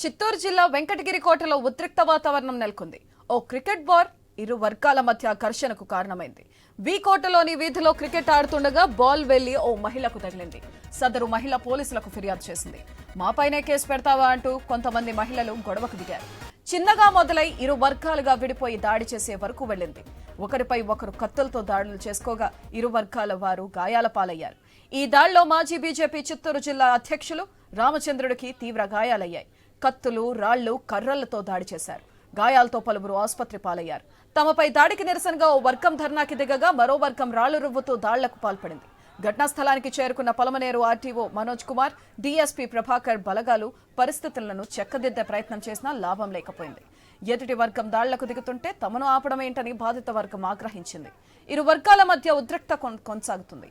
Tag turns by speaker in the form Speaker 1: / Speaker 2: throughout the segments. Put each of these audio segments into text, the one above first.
Speaker 1: చిత్తూరు జిల్లా వెంకటగిరి కోటలో ఉద్రిక్త వాతావరణం నెలకొంది. ఓ క్రికెట్ బార్ ఇరు వర్గాల మధ్య ఘర్షణకు కారణమైంది. వి కోటలోని వీధిలో క్రికెట్ ఆడుతుండగా బాల్ వెళ్ళి ఓ మహిళకు తగిలింది. సదరు మహిళ పోలీసులకు ఫిర్యాదు చేసింది. మాపైనే కేసు పెడతావా? అంటూ కొంతమంది మహిళలు గొడవకు దిగారు. చిన్నగా మొదలై ఇరు వర్గాలుగా విడిపోయి దాడి చేసే వరకు వెళ్ళింది. ఒకరిపై ఒకరు కత్తులతో దాడులు చేసుకోగా ఇరు వర్గాల వారు గాయాల పాలయ్యారు. ఈ దాడిలో మాజీ బీజేపీ చిత్తూరు జిల్లా అధ్యక్షులు రామచంద్రుడికి తీవ్ర గాయాలయ్యాయి. కత్తులు రాళ్ళు కర్రలతో దాడి చేశారు. గాయాలతో పలువురు ఆసుపత్రి పాలయ్యారు. తమపై దాడికి నిరసనగా ఓ వర్గం ధర్నాకి దిగగా మరో వర్గం రాళ్ళు రువ్వుతూ దాళ్ళకు పాల్పడింది. ఘటనా స్థలానికి చేరుకున్న పలమనేరు ఆర్టీఓ మనోజ్ కుమార్ డీఎస్పీ ప్రభాకర్ బలగాలు పరిస్థితులను చెక్కదిద్దే ప్రయత్నం చేసినా లాభం లేకపోయింది. ఎదుటి వర్గం దాళ్ళకు దిగుతుంటే తమను ఆపడమేంటని బాధిత వర్గం ఆగ్రహించింది. ఇరు వర్గాల మధ్య ఉద్రిక్త కొనసాగుతుంది.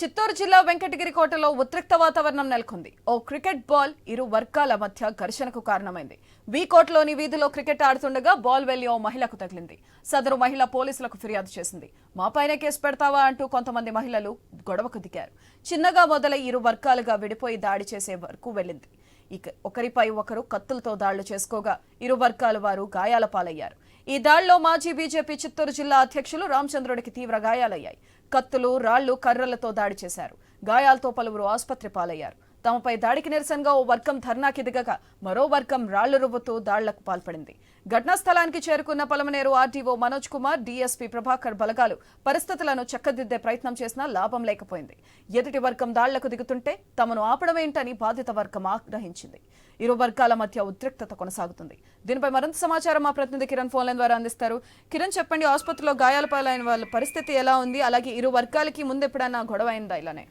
Speaker 1: చిత్తూరు జిల్లా వెంకటగిరి కోటలో ఉద్రిక్త వాతావరణం నెలకొంది. ఓ క్రికెట్ బాల్ ఇరు వర్గాల మధ్య ఘర్షణకు కారణమైంది. వి కోటలోని వీధిలో క్రికెట్ ఆడుతుండగా బాల్ వెళ్ళి ఓ మహిళకు తగిలింది. సదరు మహిళ పోలీసులకు ఫిర్యాదు చేసింది. మాపైనే కేసు పెడతావా అంటూ కొంతమంది మహిళలు గొడవకు దిగారు. చిన్నగా మొదలై ఇరు వర్గాలుగా విడిపోయి దాడి చేసే వరకు వెళ్ళింది. ఇక ఒకరిపై ఒకరు కత్తులతో దాడులు చేసుకోగా ఇరు వర్గాల వారు గాయాల పాలయ్యారు. ఈ దాడిలో మాజీ బీజేపీ చిత్తూరు జిల్లా అధ్యక్షులు రామచంద్రుడికి తీవ్ర గాయాలయ్యాయి. కత్తులు రాళ్ళు కర్రలతో దాడి చేశారు. గాయాలతో పలువురు ఆసుపత్రి పాలయ్యారు. తమపై దాడికి నిరసనగా ఓ వర్గం ధర్నాకి దిగగా మరో వర్గం రాళ్ళ రువ్వుతూ దాడులకు పాల్పడింది. ఘటనా స్థలానికి చేరుకున్న పలమనేరు ఆర్డీఓ మనోజ్ కుమార్ డీఎస్పీ ప్రభాకర్ బలగాలు పరిస్థితులను చక్కదిద్దే ప్రయత్నం చేసినా లాభం లేకపోయింది. ఎదుటి వర్గం దాళ్ళకు దిగుతుంటే తమను ఆపడమేంటని బాధిత వర్గం ఆగ్రహించింది. ఇరు వర్గాల మధ్య ఉద్రిక్తత కొనసాగుతుంది. దీనిపై మరింత సమాచారం మా ప్రతినిధి కిరణ్ ఫోన్లైన్ ద్వారా అందిస్తారు. కిరణ్ చెప్పండి ఆసుపత్రిలో గాయాల పాలైన వాళ్ళ పరిస్థితి ఎలా ఉంది? అలాగే ఇరు వర్గాలకి ముందు ఎప్పుడైనా గొడవ అయిందా ఇలానే?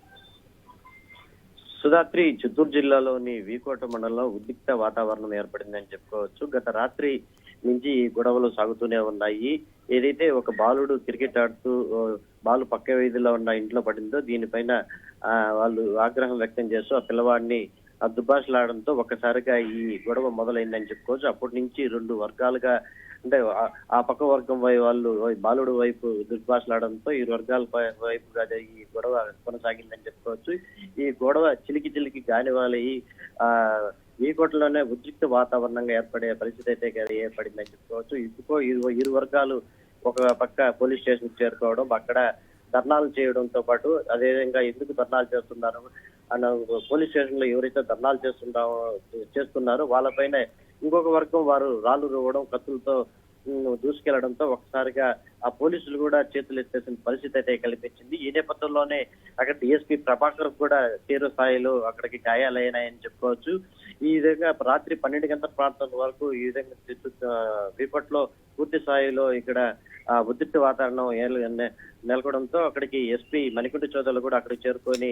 Speaker 2: సుధాత్రి చిత్తూరు జిల్లాలోని వీకోట మండలంలో ఉద్రిక్త వాతావరణం ఏర్పడిందని చెప్పుకోవచ్చు. గత రాత్రి నుంచి ఈ గొడవలు సాగుతూనే ఉన్నాయి. ఏదైతే ఒక బాలుడు క్రికెట్ ఆడుతూ బాలు పక్క వీధిలో ఉన్న ఇంట్లో పడిందో దీనిపైన వాళ్ళు ఆగ్రహం వ్యక్తం చేస్తూ ఆ పిల్లవాడిని ఆ దుబాషలాడడంతో ఒక్కసారిగా ఈ గొడవ మొదలైందని చెప్పుకోవచ్చు. అప్పటి నుంచి రెండు వర్గాలుగా అంటే ఆ- పక్క వర్గం వై వాళ్ళు బాలుడు వైపు దుర్భాషలాడడంతో ఇరు వర్గాల వైపు వైపుగా ఈ గొడవ కొనసాగిందని చెప్పుకోవచ్చు. ఈ గొడవ చిలికి చిలికి గాలివాలి. ఆ ఈ కోటలోనే ఉద్రిక్త వాతావరణంగా ఏర్పడే పరిస్థితి అయితే ఏర్పడిందని చెప్పుకోవచ్చు. ఇసుకో ఇరు ఇరు వర్గాలు ఒక పక్క పోలీస్ స్టేషన్ చేరుకోవడం అక్కడ ధర్నాలు చేయడంతో పాటు అదేవిధంగా ఎందుకు ధర్నాలు చేస్తున్నారు? అన్న పోలీస్ స్టేషన్లో ఎవరైతే ధర్నాలు చేస్తుంటారో చేస్తున్నారో వాళ్ళపైన ఇంకొక వర్గం వారు రాళ్ళు రువ్వడం కత్తులతో దూసుకెళ్ళడంతో ఒకసారిగా ఆ పోలీసులు కూడా చేతులు ఎత్తేసిన పరిస్థితి అయితే కల్పించింది. ఈ నేపథ్యంలోనే అక్కడ డిఎస్పీ ప్రభాకర్ కూడా తీవ్ర స్థాయిలో అక్కడికి గాయాలైనాయని చెప్పుకోవచ్చు. ఈ విధంగా రాత్రి పన్నెండు గంటల ప్రాంతం వరకు ఈ విధంగా విపట్లో పూర్తి స్థాయిలో ఇక్కడ ఉద్రిక్త వాతావరణం నెలకొడంతో అక్కడికి ఎస్పీ మణికుంట చౌదరులు కూడా అక్కడికి చేరుకొని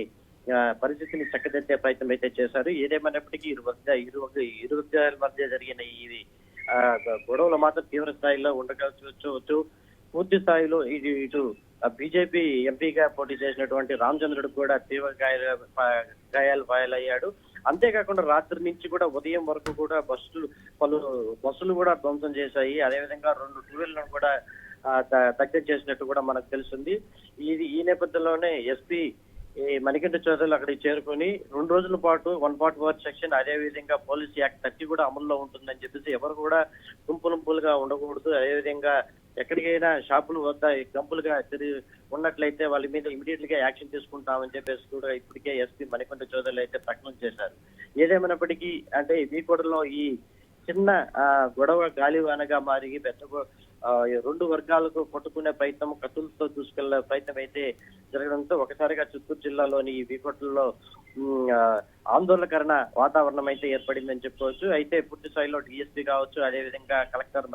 Speaker 2: పరిస్థితిని చక్కదిద్దే ప్రయత్నం అయితే చేశారు. ఏదేమైనప్పటికీ ఇరు వర్గ ఇరు వర్గ ఇరు వర్గాల మధ్య జరిగిన ఈ ఆ, గొడవలు మాత్రం తీవ్ర స్థాయిలో ఉండవచ్చు పూర్తి స్థాయిలో ఇది ఇటు బీజేపీ ఎంపీగా పోటీ చేసినటువంటి రామచంద్రుడు కూడా తీవ్ర గాయాల గాయాలు పాయలయ్యాడు అంతేకాకుండా రాత్రి నుంచి కూడా ఉదయం వరకు కూడా బస్సులు పలు బస్సులు కూడా ధ్వంసం చేశాయి. అదేవిధంగా రెండు టూ వీలర్లను కూడా ఆ, దగ్గర చేసినట్టు కూడా మనకు తెలిసింది. ఇది ఈ నేపథ్యంలోనే ఎస్పీ ఈ మణికంఠ చౌదరులు అక్కడికి చేరుకొని రెండు రోజుల పాటు వన్ ఫార్టీ ఫోర్ సెక్షన్ అదే విధంగా పోలీస్ యాక్ట్ థర్టీ కూడా అమల్లో ఉంటుందని చెప్పేసి ఎవరు కూడా గుంపులుంపులుగా ఉండకూడదు. అదేవిధంగా ఎక్కడికైనా షాపుల వద్ద గంపులుగా తిరిగి ఉన్నట్లయితే వాళ్ళ మీద ఇమీడియట్గా యాక్షన్ తీసుకుంటామని చెప్పేసి కూడా ఇప్పటికే ఎస్పీ మణికంఠ చౌదరులు అయితే ప్రకటన చేశారు. ఏదేమైనప్పటికీ అంటే వీకోటలో ఈ చిన్న ఆ, గొడవ గాలివానగా మారి పెద్ద ఆ, రెండు వర్గాలకు కొట్టుకునే ప్రయత్నం కత్తులతో దూసుకెళ్ళే ప్రయత్నం అయితే జరగడంతో ఒకసారిగా చిత్తూరు జిల్లాలోని ఈ వీకోట్లలో ఆందోళనకరణ వాతావరణం అయితే ఏర్పడిందని చెప్పుకోవచ్చు. అయితే పూర్తి స్థాయిలో డిఎస్పీ కావచ్చు అదేవిధంగా కలెక్టర్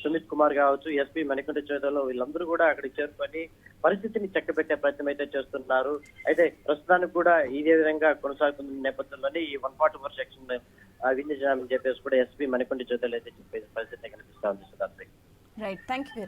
Speaker 2: సుమిత్ కుమార్ కావచ్చు ఎస్పీ మణికంఠ చేతలో వీళ్ళందరూ కూడా అక్కడికి చేరుకొని పరిస్థితిని చక్కబెట్టే ప్రయత్నం అయితే చేస్తున్నారు. అయితే ప్రస్తుతానికి కూడా ఇదే విధంగా కొనసాగుతున్న నేపథ్యంలోనే ఈ వన్ ఫార్టీ ఫోర్ సెక్షన్ విధించాలని చెప్పేసి కూడా ఎస్పీ మణికొండ చేతలు అయితే చెప్పే పరిస్థితి కనిపిస్తా ఉంది సుధాత్రి
Speaker 1: రైట్ థ్యాంక్ యూ